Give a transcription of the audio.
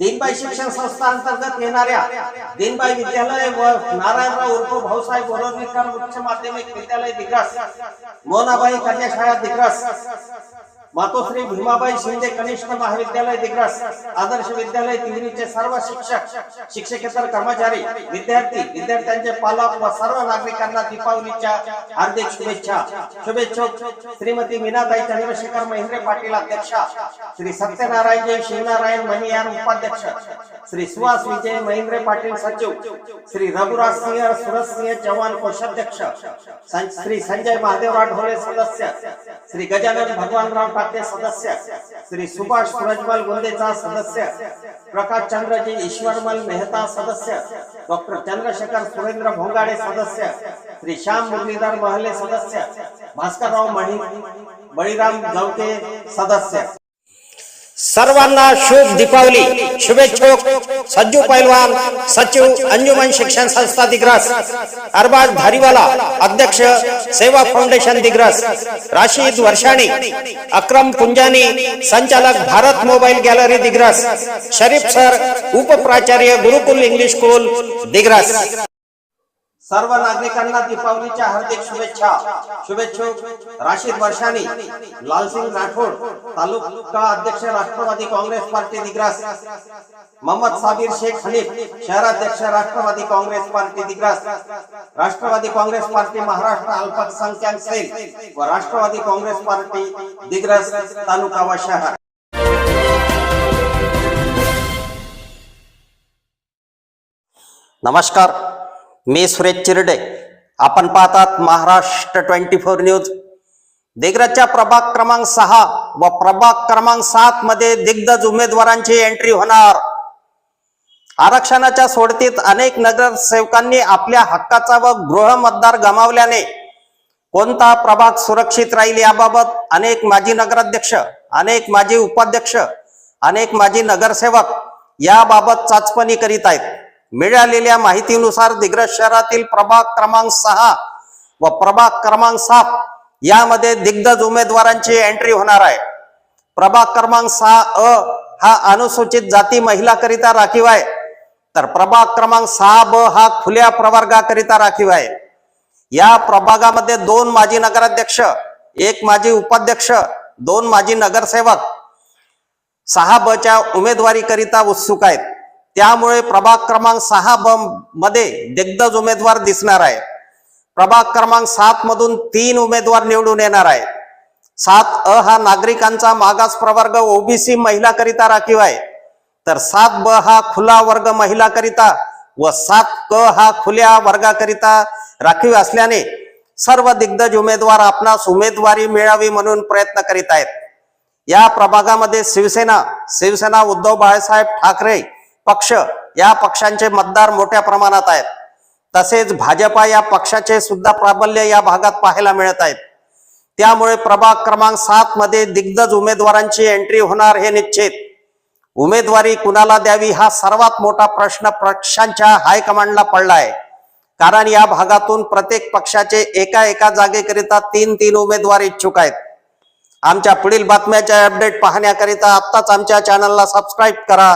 दिनबाई शिक्षण संस्था अंतर्गत येणाऱ्या दिनबाई विद्यालय व नारायणराव उर्फ भाऊसाहेब बोरवणीकर उच्च माध्यमिक विद्यालय दिग्रस मोनाबाई कन्या शाळा दिग्रस मातोश्री भीमाबाई शिंदे कनिष्ठ महाविद्यालय दिग्रस आदर्श विद्यालय तिवरीचे सर्व शिक्षक शिक्षकेतर कर्मचारी विद्यार्थी विद्यार्थ्यांचे पालक व सर्व नागरिकांना दीपावलीच्या हार्दिक शुभेच्छा. शुभेच्छुक श्रीमती मीनाताई चंद्रशेखर महेंद्रे पाटील अध्यक्षा श्री सत्यनारायण जय शिवनारायण मणियार उपाध्यक्ष श्री सुहास विजय महेंद्रे पाटील सचिव श्री रघुराज सिंह सुरज सिंह चव्हाण कोषाध्यक्ष श्री संजय महादेव राठोळे सदस्य श्री गजानन भगवानराव टाके सदस्य श्री सुभाष सूरजमल गोंदेचा सदस्य प्रकाश चंद्रजी ईश्वरमल मेहता सदस्य डॉक्टर चंद्रशेखर सुरेंद्र भोंगाडे सदस्य श्री श्याम मुरलीधर महले सदस्य भास्करराव मणी बळीराम जवके सदस्य. सर्वांना शुभ दीपावली शुभेच्छुक सज्जू पैलवान सचिव अंजुमन शिक्षण संस्था दिग्रस अरबाज धारीवाला अध्यक्ष सेवा फाउंडेशन दिग्रस राशीद वर्षाणी अक्रम पुंजानी संचालक Bharat mobile gallery Digras Sharif sir उपप्राचार्य Gurukul English school Digras. सर्व नागरिकांना दीपावलीच्या हार्दिक शुभेच्छा. शुभेच्छुक राशीद वर्षानी लालसिंग राठोड तालुका अध्यक्ष राष्ट्रवादी काँग्रेस पार्टी दिग्रास मोहम्मद साबीर शेख हनीफ शहराध्यक्ष Rashtrawadi Congress party Digras Rashtrawadi Congress party Maharashtra अल्पसंख्याक सेल व राष्ट्रवादी काँग्रेस पार्टी दिग्रस तालुका व शहर. नमस्कार. मी सुरेश चिरडे. आपण पाहतात महाराष्ट्र ट्वेंटी फोर न्यूज. दिग्रजच्या प्रभाग क्रमांक सहा व प्रभाग क्रमांक सात मध्ये दिग्गज उमेदवारांची एंट्री होणार. आरक्षणाच्या सोडतीत अनेक नगरसेवकांनी आपल्या हक्काचा व गृह मतदार गमावल्याने कोणता प्रभाग सुरक्षित राहील याबाबत अनेक माजी नगराध्यक्ष अनेक माजी उपाध्यक्ष अनेक माजी नगरसेवक याबाबत चाचपणी करीत आहेत. मिळालेल्या माहितीनुसार दिग्रज शहरातील प्रभाग क्रमांक सहा व प्रभाग क्रमांक सात यामध्ये दिग्गज उमेदवारांची एंट्री होणार आहे. प्रभाग क्रमांक सहा अ हा अनुसूचित जाती महिलाकरिता राखीव आहे. तर प्रभाग क्रमांक सहा ब हा खुल्या प्रवर्गाकरिता राखीव आहे. या प्रभागामध्ये दोन माजी नगराध्यक्ष एक माजी उपाध्यक्ष दोन माजी नगरसेवक सहा बच्या उमेदवारीकरिता उत्सुक आहेत. त्यामुळे प्रभाग क्रमांक सहा ब मध्ये दिग्गज उमेदवार दिसणार आहे प्रभाग क्रमांक सात मधून तीन उमेदवार निवडून येणार आहे सात अ हा नागरिकांचा मागास प्रवर्ग ओबीसी महिलाकरिता राखीव आहे. तर सात ब हा खुला वर्ग महिलाकरिता व सात क हा खुल्या वर्गाकरिता राखीव असल्याने सर्व दिग्गज उमेदवार आपणास उमेदवारी मिळावी म्हणून प्रयत्न करीत आहेत. या प्रभागामध्ये शिवसेना शिवसेना उद्धव बाळासाहेब ठाकरे पक्ष या पक्षांचे मतदार मोठ्या प्रमाणात आहेत. तसेच भाजपा या पक्षाचे सुद्धा प्राबल्य या भागात पाहायला मिळत आहेत. त्यामुळे प्रभाग क्रमांक सात मध्ये दिग्गज उमेदवारांची एंट्री होणार हे निश्चित. उमेदवारी कुणाला द्यावी हा सर्वात मोठा प्रश्न पक्षांच्या हायकमांडला पडला आहे कारण या भागातून प्रत्येक पक्षाचे एका एका जागेकरिता तीन तीन उमेदवार इच्छुक आहेत. आमच्या पुढील बातम्याच्या अपडेट पाहण्याकरिता आत्ताच आमच्या चॅनलला सबस्क्राईब करा.